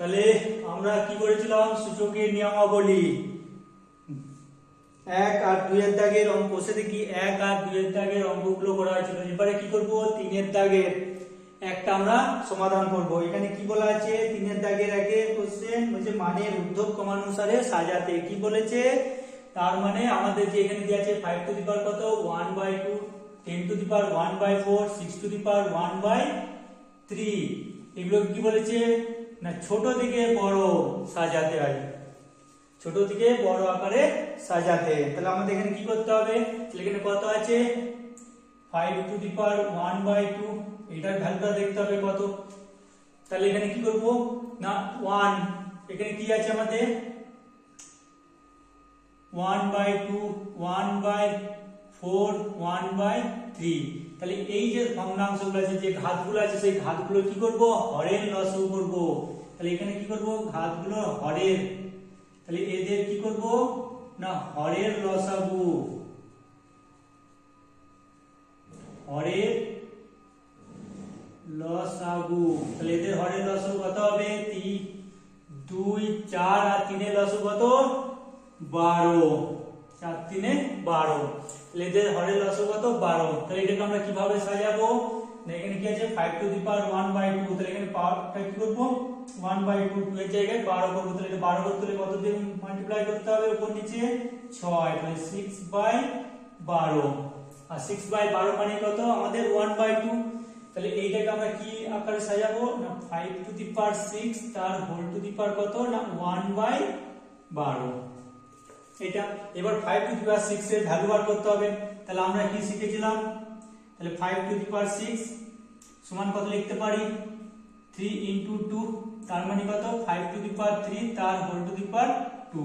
তাহলে আমরা কি করেছিলাম? সূচকের নিয়মাবলী। এক আর দুইয়ের দাগের অঙ্ক, বসে দেখি এক আর দুইয়ের দাগের অঙ্কগুলো করা হয়েছিল। এবারে কি করব? তিনের দাগের। একটা আমরা সমাধান করব। এখানে কি বলা আছে? তিনের দাগের আগে কোশ্চেন বলছে মানের ঊর্ধ্ব ক্রমানুসারে সাজাতে। কি বলেছে? তার মানে আমাদের যে এখানে দেওয়া আছে ফাইভ টু দি পাওয়ার কত? One by two ten to the power one by four six to the power one by three এগুলো কি বলেছে? না, ছোট থেকে বড় সাজাতে হয়। ছোট থেকে বড় আকারে সাজাতে। তাহলে আমাদের এখানে কি করতে হবে? এখানে কত আছে? Five to the power one by two এটার ভ্যালুটা দেখতে হবে কত। তাহলে এখানে কি করব? না ওয়ান এখানে কি আছে আমাদের? One by two one by four one by three তাহলে এই যে ভগ্নাংশগুলো আছে, যে ঘাতগুলো আছে, সেই ঘাতগুলো কি করব? হরের লসও করব। তাহলে এখানে কি করব? ঘাতগুলো হরের। তাহলে এদের কি করব? না, হরের লসাগু। হরের লসাগু। তাহলে এদের হরের লসাগু কত হবে? তিন, দুই, চার, আর তিনের লসাগু কত? বারো। চার, তিনে বারো। তাহলে এদের হরের লসাগু কত? বারো। তাহলে এটাকে আমরা কীভাবে সাজাবো? এখানে কি আছে? Five to the power one by two তাহলে এখানে পাওয়ারটা কি করব? ওয়ান বাই টু টু এর জায়গায় বারো করব। তাহলে এটা বারো করতে হলে কত দিয়ে মাল্টিপ্লাই করতে হবে উপর নিচে? ছয়। তাহলে সিক্স বাই বারো। আর সিক্স বাই বারো মানে কত? আমাদের ওয়ান বাই টু তাহলে এইটাকে আমরা কি আকারে সাজাবো? না five to the power six তার হোল টু দি পাওয়ার কত? না ওয়ান বাই বারো। এটা এবার five to the power six এর ভ্যালু বার করতে হবে। তাহলে আমরা কি শিখেছিলাম? তাহলে five to the power six সমান কত লিখতে পারি? থ্রি ইন্টু টু তার মানে কত? Five to the power three তার whole to the power two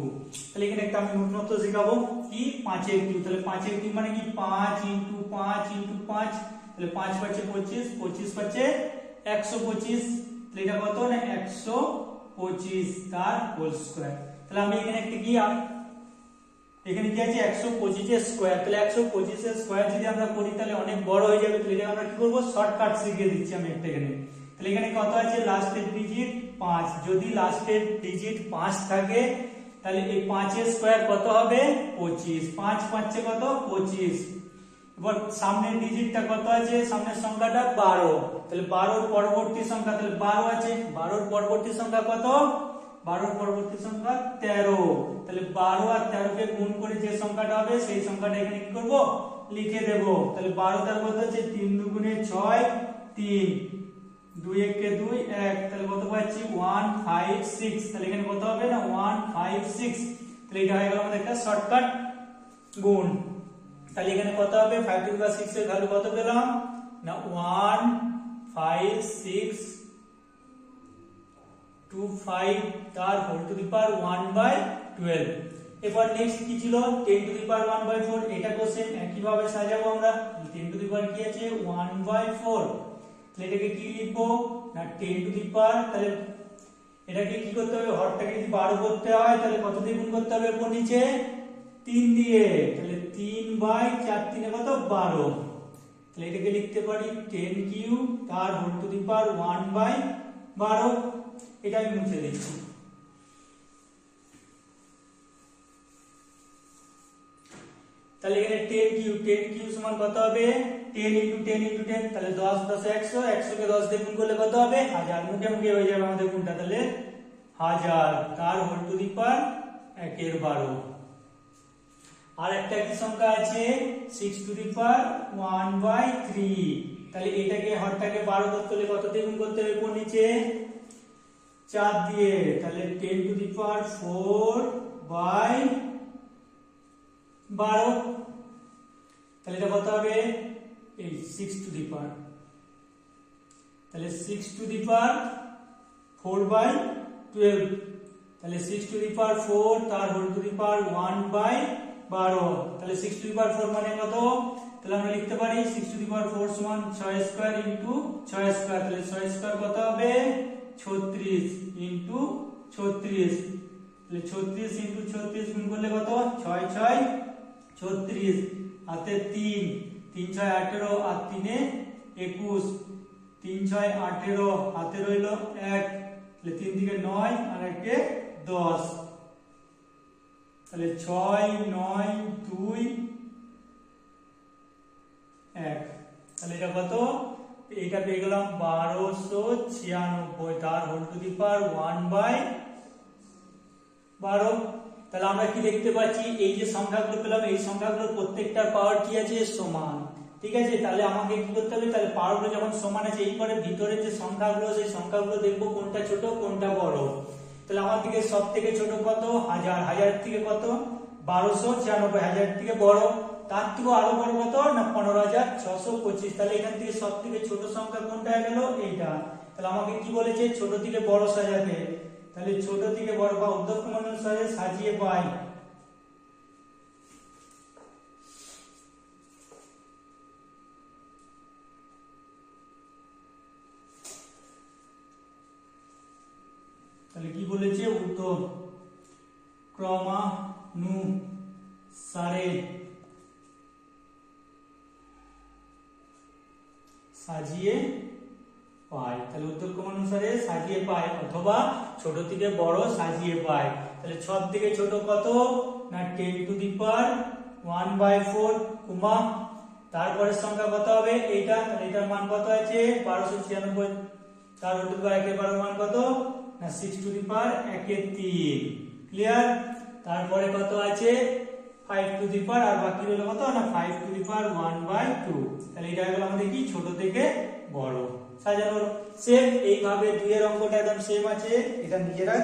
তাহলে এখানে একটা আমি উন্নত শেখাবো। কি? পাঁচের কিউ তাহলে পাঁচের কিউ মানে কি? পাঁচ ইন্টু পাঁচ ইন্টু পাঁচ। তাহলে পাঁচ পাঁচে পঁচিশ পঁচিশ পাঁচে একশো পঁচিশ। তাহলে এটা কত? না, একশো পঁচিশ, তার হোল স্কোয়ার তাহলে আমি এখানে একটা কি এখানে কি আছে? একশো পঁচিশের স্কোয়ার তাহলে একশো পঁচিশের স্কোয়ার যদি আমরা করি, তাহলে অনেক বড় হয়ে যাবে। তাহলে আমরা কি করব? শর্টকাট শিখিয়ে দিচ্ছি আমি একটা এখানে। তাহলে এখানে কত আছে? লাস্টের ডিজিট পাঁচ। যদি লাস্টের ডিজিট পাঁচ থাকে, তাহলে এই পাঁচের স্কোয়ার কত হবে? পঁচিশ। পাঁচ পাঁচে কত? পঁচিশ। এবার সামনের ডিজিটটা কত আছে? সামনের সংখ্যাটা বারো। তাহলে বারোর পরবর্তী সংখ্যা, তাহলে বারো আছে। বারোর পরবর্তী সংখ্যা কত? বারোর পরবর্তী সংখ্যা তেরো। তাহলে বারো আর তেরোকে গুণ করে যে সংখ্যাটা হবে, সেই সংখ্যাটা এখানে কি করব? লিখে দেব। তাহলে বারো তেরো কত হচ্ছে? তিন দুগুণে ছয়, তিন। দুই একে দুই, এক। তাহলে কত পাচ্ছি? One, five, six. তাহলে এখানে কত হবে না? One, five, six. তাহলে এটা হয়ে গেল আমাদের একটা শর্টকাট গুণ। তাহলে এখানে কত হবে? ফাইভ টু প্লাস সিক্স এর ভ্যালু কত পেলাম? না, one, five, six two five তার whole to the power one by twelve এরপর নেক্সট কি ছিল? Ten to the power one by four এটা কোশ্চেন একইভাবে সাজাবো আমরা। টেন টু দি পাওয়ার কি আছে? ওয়ান বাই ফোর তাহলে এটাকে কি লিখব? না টেন টু দি পাওয়ার তাহলে এটাকে কি করতে হবে? হরটাকে যদি বারো করতে হয়, তাহলে কত দিয়ে গুণ করতে হবে? উপর নিচে তিন দিয়ে। তাহলে তিন বাই চার তিনে কত? বারো। তাহলে এটাকে লিখতে পারি টেন কিউ তার whole to the power one by বারো। এটা আমি মুছে দিচ্ছি। তাহলে এখানে টেন কিউ টেন কিউ সমান কত হবে? Ten into ten into ten তাহলে দশ দশ, একশো একশো কে দশ গুণ করলে কত হবে? হাজার। মুখে মুখে হয়ে যাবে আমাদের গুণটা তাহলে? হাজার। তার হোল টু দি পাওয়ার একের বারো। আর একটা কি সংখ্যা আছে? Six to the power one by three তাহলে এটাকে, হরটাকে বারো করতে হলে কত গুণ করতে হবে? কোন নিচে? চার দিয়ে, তাহলে ten to the power four by বারো। তাহলে এটা কত হবে? এই সিক্স টু দি পাওয়ার তাহলে six to the power four by twelve তাহলে six to the power four তার whole to the power one by বারো। তাহলে six to the power four মানে কত? তাহলে আমরা লিখতে পারি six to the power four সমান ছয় স্কোয়ার ইন্টু ছয় স্কোয়ার তাহলে ছয় স্কোয়ার কত হবে? ছত্রিশ ইন্টু ছত্রিশ। তাহলে ছত্রিশ ইন্টু ছত্রিশ গুণ করলে কত? ছয় ছয় ছত্রিশ। হাতে তিন। তিন ছয় আঠেরো আর তিনে একুশ। তিন ছয় আঠেরো হাতে রইল এক। তাহলে তিন দিকে নয় আর একে দশ। তাহলে ছয়, নয়, দুই, এক। তাহলে এটা কত? এটা পেয়ে গেলাম বারোশো ছিয়ানব্বই, তার whole to the power one by বারো। তাহলে আমরা কি দেখতে পাচ্ছি? এই যে সংখ্যাগুলো পেলাম, এই সংখ্যাগুলোর প্রত্যেকটার পাওয়ার কি আছে? সমান। ঠিক আছে? তাহলে আমাকে কি করতে হবে? তাহলে পাওয়ারগুলো যখন সমান আছে এই পরে ভিতরে যে সংখ্যাগুলো সেই সংখ্যাগুলো দেখব কোনটা ছোট, কোনটা বড়। তাহলে আমার দিকে সব থেকে ছোট কত? হাজার। হাজার থেকে কত? বারোশো ছিয়ানব্বই হাজার থেকে বড়। তার থেকে আরও বড় কত না? পনেরো হাজার ছশো পঁচিশ। তাহলে এখান থেকে সব থেকে ছোট সংখ্যা কোনটা গেল? এইটা। তাহলে আমাকে কি বলেছে? ছোট থেকে বড় সাজাতে তাহলে ছোট থেকে বড় বা উদ্যোগ অনুসারে সাজিয়ে পাই। তাহলে কি বলেছে? উত্তর। ক্রমানুসারে সাজিয়ে পাই তাহলে উত্তর ক্রমানুসারে সাজিয়ে পাই অথবা ছোট থেকে বড় সাজিয়ে পাই তাহলে সব থেকে ছোট কত? না ten to the power one by four comma তারপরের সংখ্যা কত হবে? এইটা। এটার মান কত আছে? বারোশো ছিয়ানব্বই। তার রুট টু একের বারো মান কত? না সিক্স টু দি পার একের তিন। ক্লিয়ার তারপরে কত আছে? ফাইভ টু দি পাওয়ার আর বাকি রইল কত? না 5 to the power one by two তাহলে এটা হলো আমাদের কি? ছোট থেকে বড়। সাজানো সেম এইভাবে এর অঙ্কটা একদম সেম আছে। এটা নিজেরা